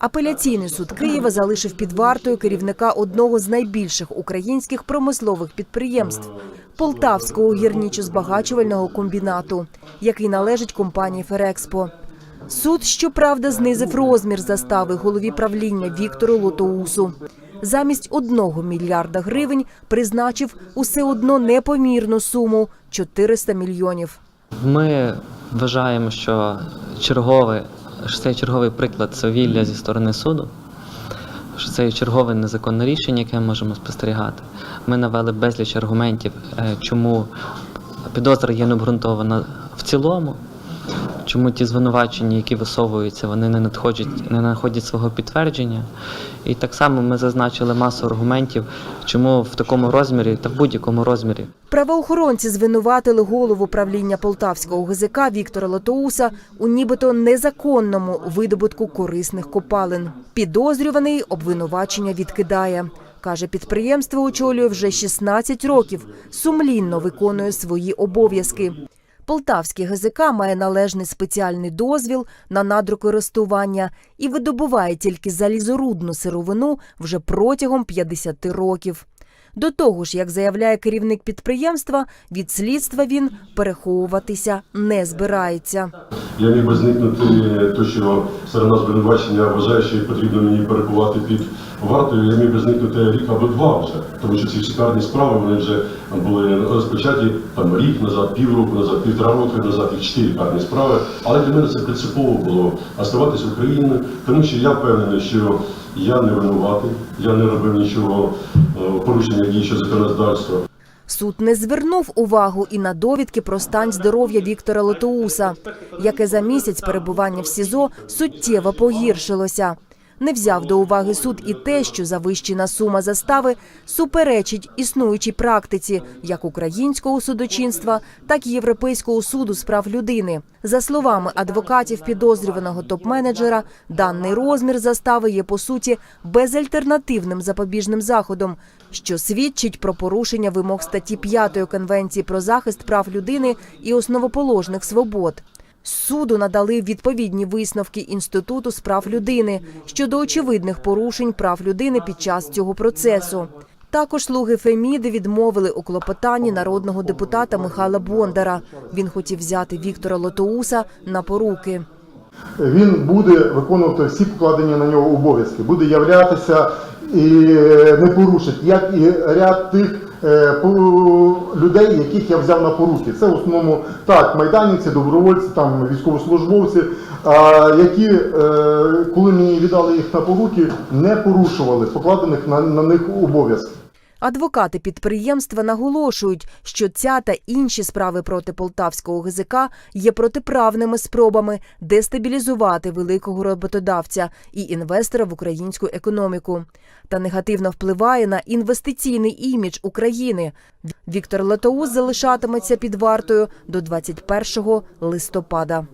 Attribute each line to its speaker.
Speaker 1: Апеляційний суд Києва залишив під вартою керівника одного з найбільших українських промислових підприємств Полтавського гірничо-збагачувального комбінату, який належить компанії Ферекспо. Суд, щоправда, знизив розмір застави голові правління Віктору Лотоусу. Замість одного мільярда гривень призначив усе одно непомірну суму 400 мільйонів.
Speaker 2: Ми вважаємо, що черговий, що це черговий приклад совілля зі сторони суду, що це чергове незаконне рішення, яке ми можемо спостерігати. Ми навели безліч аргументів, е, чому підозра є необґрунтована в цілому, чому ті звинувачення, які висовуються, вони не надходять, не знаходять свого підтвердження. І так само ми зазначили масу аргументів, чому в такому розмірі та в будь-якому розмірі
Speaker 1: Правоохоронці звинуватили голову правління Полтавського ГЗК Віктора Лотоуса у нібито незаконному видобутку корисних копалин. Підозрюваний обвинувачення відкидає. Каже, підприємство очолює вже 16 років, сумлінно виконує свої обов'язки. Полтавський ГЗК має належний спеціальний дозвіл на надрокористування і видобуває тільки залізорудну сировину вже протягом 50 років. До того ж, як заявляє керівник підприємства, від слідства він переховуватися не збирається.
Speaker 3: Я міг би зникнути те, що сторона звинувачення вважає, що потрібно мені перебувати під вартою. Я міг би зникнути рік або два вже, тому що ці всі карні справи вони вже були розпочаті там рік назад, півроку назад, півтора року назад, і чотири карні справи. Але для мене це принципово було оставатися в Україні, тому що я впевнений, що я не винуватий, я не робив нічого е, порушення діючого законодавства.
Speaker 1: Суд не звернув увагу і на довідки про стан здоров'я Віктора Лотоуса, яке за місяць перебування в СІЗО суттєво погіршилося. Не взяв до уваги суд і те, що завищена сума застави суперечить існуючій практиці як українського судочинства, так і Європейського суду з прав людини. За словами адвокатів підозрюваного топ-менеджера, даний розмір застави є по суті безальтернативним запобіжним заходом, що свідчить про порушення вимог статті 5 Конвенції про захист прав людини і основоположних свобод. Суду надали відповідні висновки Інституту з прав людини щодо очевидних порушень прав людини під час цього процесу. Також слуги Феміди відмовили у клопотанні народного депутата Михайла Бондара. Він хотів взяти Віктора Лотоуса на поруки.
Speaker 4: Він буде виконувати всі покладені на нього обов'язки, буде являтися і не порушить, як і ряд тих е, людей, яких я взяв на поруки. Це в основному так, майданівці, добровольці, там військовослужбовці, які, е, коли мені віддали їх на поруки, не порушували покладених на, на них обов'язків.
Speaker 1: Адвокати підприємства наголошують, що ця та інші справи проти полтавського ГЗК є протиправними спробами дестабілізувати великого роботодавця і інвестора в українську економіку та негативно впливає на інвестиційний імідж України. Віктор Латоус залишатиметься під вартою до 21 листопада.